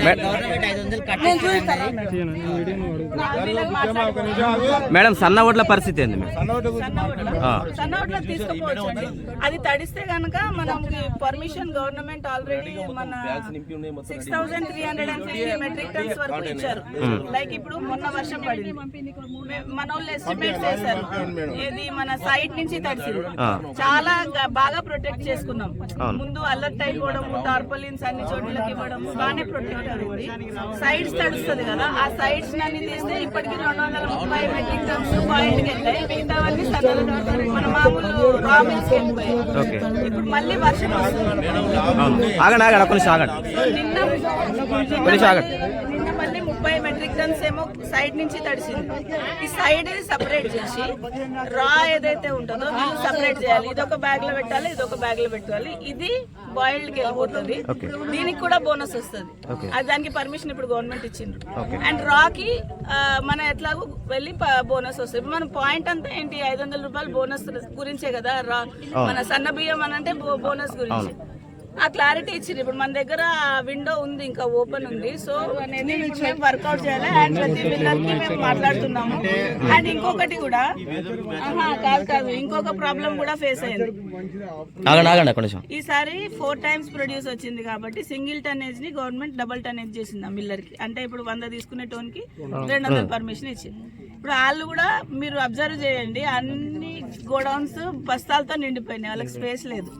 Government ఐదు వందలు కట్టించుకున్నది madam సన్న ఓట్ల పరిస్థితి ఏంది మేడం? ఆ. సన్నోట్లో తీసుకోపోవచ్చు అది తడిస్తే గనక మనం పర్మిషన్ గవర్నమెంట్ ఆల్రెడీ మన six thousand three hundred and fifty metric tons వరకు ఇచ్చారు. లైక్ ఇప్పుడు మొన్న వర్షం పడింది. మన వాళ్ళు ఎస్టిమేట్ చేశారు. ఏది మన సైడ్ నుంచి తడిసింది. ఆ. చాలా బాగా ప్రొటెక్ట్ చేసుకున్నాం. ముందు అలర్ట్ అయిపోవడము టార్పలిన్స్ అన్ని చోట్లకి ఇవ్వడం బాగానే ప్రొటెక్ట్ అయింది. సైడ్స్ తడుస్తుంది కదా. ఆ సైడ్స్ అన్ని తీస్తే ఇప్పటికి రెండు వందల ముప్పై మెట్రిక్ టన్స్ పాయింట్కి వెళ్ళాయి మిగతావన్నీ సన్నలు మన మామూలు రా మిల్స్కి వెళ్ళిపోయాయి. ఇప్పుడు మళ్ళీ వర్షం వస్తుంది. ఆగండి ఆగండి నిమిషం ఆగండి. నిన్న కొంచెం ఆగండి. ముప్పై మెట్రిక్ టన్స్ ఏమో సైడ్ నుంచి తడిసింది. ఈ సైడ్ సపరేట్ చేసి రా ఏదైతే ఉంటుందో సపరేట్ చేయాలి. ఇది ఒక బ్యాగ్లో పెట్టాలి ఇది ఒక బ్యాగ్లో పెట్టాలి ఇది బాయిల్డ్కి వెళ్ళిపోతుంది. దీనికి కూడా బోనస్ వస్తుంది. అది దానికి పర్మిషన్ ఇప్పుడు గవర్నమెంట్ ఇచ్చిండ్రు. అండ్ రాకి ఆ, మన ఎట్లాగో వెళ్ళి బోనస్ వస్తుంది. మన పాయింట్ అంతా ఏంటి? ఐదు వందల రూపాయలు బోనస్ గురించే కదా రా. మన సన్న బియ్యం అని అంటే బోనస్ గురించి. ఆ క్లారిటీ ఇచ్చింది ఇప్పుడు మన దగ్గర విండో ఉంది ఇంకా ఓపెన్ ఉంది. సో అనేది మేము వర్కౌట్ చేయాలి. అండ్ ప్రతి పిల్లలకి మేము మాట్లాడుతున్నాము. అండ్ ఇంకొకటి కూడా కాదు కాదు. ఇంకొక ప్రాబ్లం కూడా ఫేస్ అయింది. ఈసారి ఫోర్ టైమ్స్ ప్రొడ్యూస్ వచ్చింది కాబట్టి సింగిల్ టనేజ్ని గవర్నమెంట్ డబుల్ టనేజ్ చేసింది ఆ మిల్లర్కి అంటే ఇప్పుడు వంద తీసుకునే టోన్కి రెండు వందల పర్మిషన్ ఇచ్చింది ఇప్పుడు వాళ్ళు కూడా మీరు అబ్జర్వ్ చేయండి. అన్ని గోడౌన్స్ బస్తాలతో నిండిపోయినాయి. వాళ్ళకి స్పేస్ లేదు.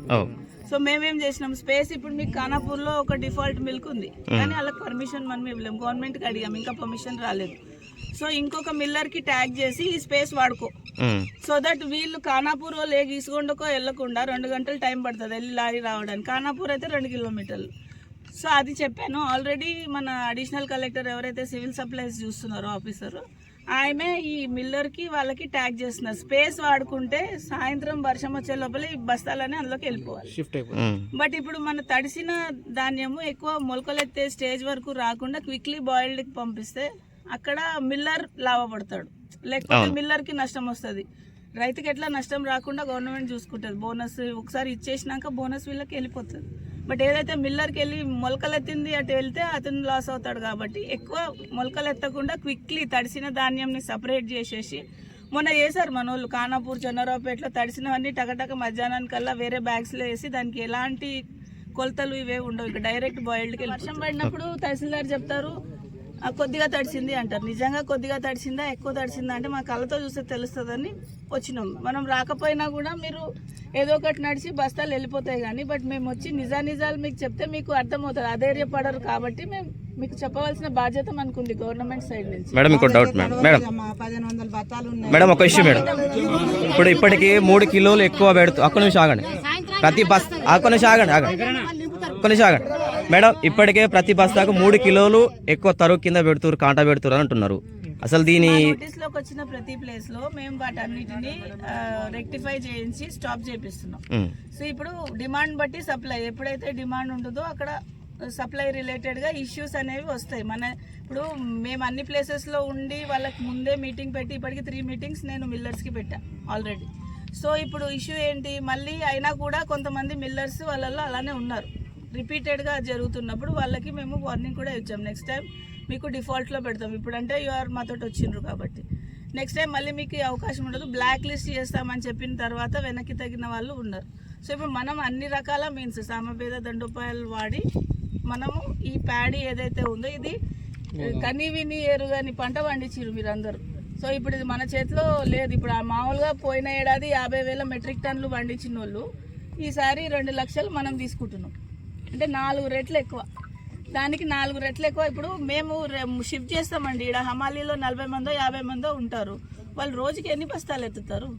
సో మేమేం చేసినాం? స్పేస్ ఇప్పుడు మీకు ఖానాపూర్లో ఒక డిఫాల్ట్ మిల్క్ ఉంది. కానీ వాళ్ళకి పర్మిషన్ మనం ఇవ్వలేము గవర్నమెంట్కి అడిగాం ఇంకా పర్మిషన్ రాలేదు. సో ఇంకొక మిల్లర్కి ట్యాగ్ చేసి ఈ స్పేస్ వాడుకో. సో దట్ వీళ్ళు ఖానాపూర్ లే గీసుకొండకో వెళ్ళకుండా రెండు గంటలు టైం పడుతుంది వెళ్ళి లారీ రావడానికి. ఖానాపూర్ అయితే రెండు కిలోమీటర్లు. సో అది చెప్పాను. ఆల్రెడీ మన అడిషనల్ కలెక్టర్ ఎవరైతే సివిల్ సప్లైస్ చూస్తున్నారో ఆఫీసర్ ఆమె ఈ మిల్లర్కి వాళ్ళకి ట్యాగ్ చేస్తున్నారు. స్పేస్ వాడుకుంటే సాయంత్రం వర్షం వచ్చే లోపల ఈ బస్తాలన్నీ అందులోకి వెళ్ళిపోవాలి. ఉమ్. బట్ ఇప్పుడు మన తడిసిన ధాన్యము ఎక్కువ మొలకలెత్తే స్టేజ్ వరకు రాకుండా క్విక్లీ బాయిల్డ్ పంపిస్తే అక్కడ మిల్లర్ లాభపడతాడు లేకపోతే మిల్లర్కి నష్టం వస్తుంది. రైతుకి ఎట్లా నష్టం రాకుండా గవర్నమెంట్ చూసుకుంటుంది. బోనస్ ఒకసారి ఇచ్చేసినాక బోనస్ వీళ్ళకి వెళ్ళిపోతుంది. బట్ ఏదైతే మిల్లర్కి వెళ్ళి మొలకలెత్తింది అటు వెళ్తే అతను లాస్ అవుతాడు కాబట్టి ఎక్కువ మొలకలెత్తకుండా క్విక్లీ తడిసిన ధాన్యంని సపరేట్ చేసేసి మొన్న వేసారు మన వాళ్ళు ఖానాపూర్ చంద్రరావుపేటలో తడిసినవన్నీ టకటక మధ్యాహ్నానికల్లా వేరే బ్యాగ్స్లో వేసి దానికి ఎలాంటి కొలతలు ఇవే ఉండవు. ఇక డైరెక్ట్ బాయిల్డ్కి వర్షం పడినప్పుడు తహసీల్దార్ చెప్తారు కొద్దిగా తడిసింది అంటారు. నిజంగా కొద్దిగా తడిసిందా ఎక్కువ తడిసిందా అంటే మా కళ్ళతో చూస్తే తెలుస్తుందని వచ్చినాం. మనం రాకపోయినా కూడా మీరు ఏదో ఒకటి నడిచి బస్తాలు వెళ్ళిపోతాయి కానీ బట్ మేము వచ్చి నిజా నిజాలు మీకు చెప్తే మీకు అర్థమవుతుంది అధైర్యపడరు కాబట్టి మేము మీకు చెప్పవలసిన బాధ్యత మనకుంది గవర్నమెంట్ సైడ్ నుంచి. మేడం ఇంకో డౌట్ మేడం. మేడం పదిహేను వందల బత్తాలు ఉన్నాయి. మేడం ఒక ఇష్యూ మేడం. ఇప్పుడు ఇప్పటికి మూడు కిలోలు ఎక్కువ పెడుతూ ఒక్క నిమిషం ఆగండి. ప్రతి బస్ ఒక్క నిమిషం ఆగండి ఆగండి. ఆగండి. మేడం ఇప్పటికే ప్రతి బస్తాకు మూడు కిలోలు ఎక్కువ తరుగు కింద పెడుతురు కాంటా పెడుతురు అని అంటున్నారు. అసలు దీని వచ్చిన ప్రతి ప్లేస్లో మేము వాటన్నిటిని రెక్టిఫై చేయించి స్టాప్ చేపిస్తున్నాం. సో ఇప్పుడు డిమాండ్ బట్టి సప్లై ఎప్పుడైతే డిమాండ్ ఉంటుందో అక్కడ సప్లై రిలేటెడ్గా ఇష్యూస్ అనేవి వస్తాయి. మన ఇప్పుడు మేము అన్ని ప్లేసెస్లో ఉండి వాళ్ళకి ముందే మీటింగ్ పెట్టి ఇప్పటికి త్రీ మీటింగ్స్ నేను మిల్లర్స్కి పెట్టా ఆల్రెడీ. సో ఇప్పుడు ఇష్యూ ఏంటి? మళ్ళీ అయినా కూడా కొంతమంది మిల్లర్స్ వాళ్ళల్లో అలానే ఉన్నారు. రిపీటెడ్గా జరుగుతున్నప్పుడు వాళ్ళకి మేము వార్నింగ్ కూడా ఇచ్చాం. నెక్స్ట్ టైం మీకు డిఫాల్ట్లో పెడతాం. ఇప్పుడంటే యూఆర్ మాతోటి వచ్చిండ్రు కాబట్టి. నెక్స్ట్ టైం మళ్ళీ మీకు అవకాశం ఉండదు. బ్లాక్ లిస్ట్ చేస్తామని చెప్పిన తర్వాత వెనక్కి తగిన వాళ్ళు ఉన్నారు సో ఇప్పుడు మనం అన్ని రకాల మీన్స్ సామభేద దండోపాయాలు వాడి మనము ఈ ప్యాడీ ఏదైతే ఉందో ఇది కని విని ఎరుగని పంట పండించారు మీరందరూ. సో ఇప్పుడు ఇది మన చేతిలో లేదు. ఇప్పుడు ఆ మామూలుగా పోయిన ఏడాది యాభై వేల మెట్రిక్ టన్నులు పండించిన వాళ్ళు ఈసారి రెండు లక్షలు మనం తీసుకుంటున్నాం. అంటే నాలుగు రెట్లు ఎక్కువ. దానికి నాలుగు రెట్లు ఎక్కువ. ఇప్పుడు మేము షిఫ్ట్ చేస్తామండి. ఇక్కడ హమాలీలో నలభై మందో యాభై మందో ఉంటారు. వాళ్ళు రోజుకి ఎన్ని బస్తాలు ఎత్తుతారు?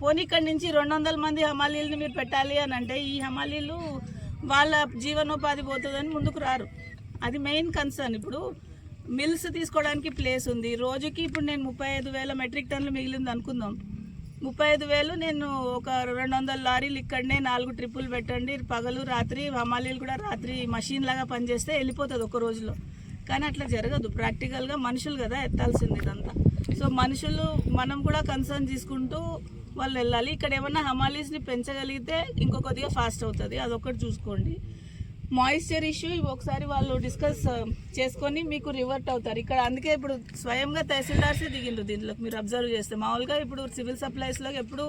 పోనీ ఇక్కడి నుంచి రెండు వందల మంది హమాలీలని మీరు పెట్టాలి అని అంటే ఈ హమాలీలు వాళ్ళ జీవనోపాధి పోతుందని ముందుకు రారు. అది మెయిన్ కన్సర్న్. ఇప్పుడు మిల్స్ తీసుకోవడానికి ప్లేస్ ఉంది. రోజుకి ఇప్పుడు నేను ముప్పై ఐదు వేల మెట్రిక్ టన్నులు మిగిలింది అనుకుందాం. ముప్పై ఐదు వేలు నేను ఒక రెండు వందల లారీలు ఇక్కడనే నాలుగు ట్రిప్పులు పెట్టండి. పగలు రాత్రి హమాలీలు కూడా రాత్రి మషిన్ లాగా పనిచేస్తే వెళ్ళిపోతుంది ఒక రోజులో. కానీ అట్లా జరగదు. ప్రాక్టికల్గా మనుషులు కదా ఎత్తాల్సింది ఇదంతా. సో మనుషులు మనం కూడా కన్సర్న్ తీసుకుంటూ వాళ్ళు వెళ్ళాలి. ఇక్కడ ఏమన్నా హమాలీస్ని పెంచగలిగితే ఇంకొకదిగా ఫాస్ట్ అవుతుంది. అదొకటి చూసుకోండి. మాయిశ్చర్ ఇష్యూ ఇవి ఒకసారి వాళ్ళు డిస్కస్ uh, చేసుకొని మీకు రివర్ట్ అవుతారు. ఇక్కడ అందుకే ఇప్పుడు స్వయంగా తహసీల్దార్సే దిగిండ్రు దీంట్లో మీరు అబ్జర్వ్ చేస్తే మామూలుగా ఇప్పుడు సివిల్ సప్లైస్లో ఎప్పుడు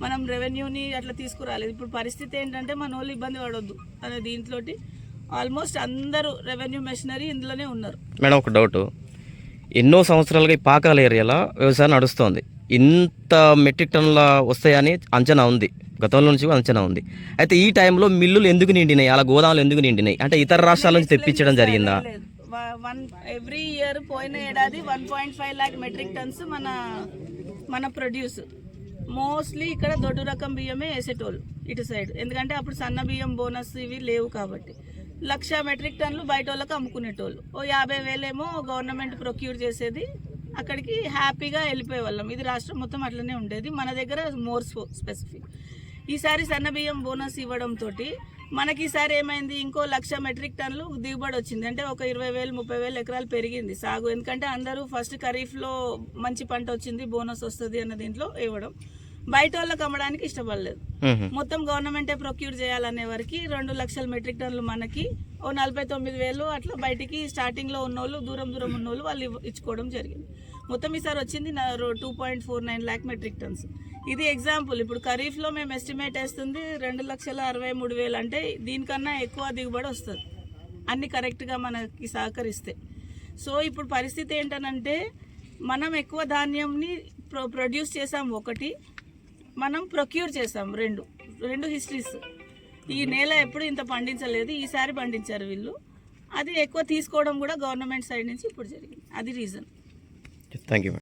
మనం రెవెన్యూని అట్లా తీసుకురాలేదు. ఇప్పుడు పరిస్థితి ఏంటంటే మన వాళ్ళు ఇబ్బంది పడొద్దు అనే దీంట్లో ఆల్మోస్ట్ అందరూ రెవెన్యూ మెషినరీ ఇందులోనే ఉన్నారు. మేడం ఒక డౌట్ ఎన్నో సంవత్సరాలుగా ఈ పాకాల ఏరియాలో వ్యవసాయం నడుస్తోంది. ఇంత మెట్రిక్ టన్నుల వస్తాయని అంచనా ఉంది. గతంలో నుంచి అంచనా ఉంది. అయితే ఈ టైంలో మిల్లులు ఎందుకు నిండినాయి? అలా గోదాములు ఎందుకు నిండినాయి? అంటే ఇతర రాష్ట్రాల నుంచి తెప్పించడం జరిగిందా? వన్ ఎవ్రీ ఇయర్ పోయిన ఏడాది one point five lakh metric tons మన మన ప్రొడ్యూస్ మోస్ట్లీ ఇక్కడ దొడ్డు రకం బియ్యమే వేసేటోళ్ళు ఇటు సైడ్ ఎందుకంటే అప్పుడు సన్న బియ్యం బోనస్ ఇవి లేవు కాబట్టి. లక్ష మెట్రిక్ టన్నులు బయట వాళ్ళకి అమ్ముకునేటోళ్ళు. ఓ యాభై వేలేమో గవర్నమెంట్ ప్రొక్యూర్ చేసేది. అక్కడికి హ్యాపీగా వెళ్ళిపోయే వాళ్ళం ఇది రాష్ట్రం మొత్తం అట్లనే ఉండేది. మన దగ్గర మోర్ స్పెసిఫిక్ ఈసారి సన్న బియ్యం బోనస్ ఇవ్వడంతో మనకి ఈసారి ఏమైంది? ఇంకో లక్ష మెట్రిక్ టన్నులు దిగుబడి వచ్చింది. అంటే ఒక ఇరవై వేలు ముప్పై వేలు ఎకరాలు పెరిగింది సాగు. ఎందుకంటే అందరూ ఫస్ట్ ఖరీఫ్లో మంచి పంట వచ్చింది బోనస్ వస్తుంది అన్న దీంట్లో ఇవ్వడం. బయట వాళ్ళకి అమ్మడానికి ఇష్టపడలేదు. మొత్తం గవర్నమెంటే ప్రొక్యూర్ చేయాలనే వరకు రెండు లక్షల మెట్రిక్ టన్నులు మనకి ఓ నలభై తొమ్మిది వేలు అట్లా బయటికి స్టార్టింగ్లో ఉన్నోళ్ళు దూరం దూరం ఉన్నోళ్ళు వాళ్ళు ఇచ్చుకోవడం జరిగింది. మొత్తం ఈసారి వచ్చింది two point four nine lakh metric tons ఇది ఎగ్జాంపుల్ ఇప్పుడు ఖరీఫ్లో మేము ఎస్టిమేట్ వేస్తుంది రెండు లక్షల అరవై మూడు వేలు. అంటే దీనికన్నా ఎక్కువ దిగుబడి వస్తుంది. అన్ని కరెక్ట్గా మనకి సహకరిస్తే. సో ఇప్పుడు పరిస్థితి ఏంటనంటే మనం ఎక్కువ ధాన్యంని ప్రొ ప్రొడ్యూస్ చేసాం ఒకటి మనం ప్రొక్యూర్ చేసాం రెండు రెండు హిస్టరీస్ ఈ నేల ఎప్పుడు ఇంత పండించలేదు ఈసారి పండించారు వీళ్ళు. అది ఎక్కువ తీసుకోవడం కూడా గవర్నమెంట్ సైడ్ నుంచి ఇప్పుడు జరిగింది. అది రీజన్ థ్యాంక్ యూ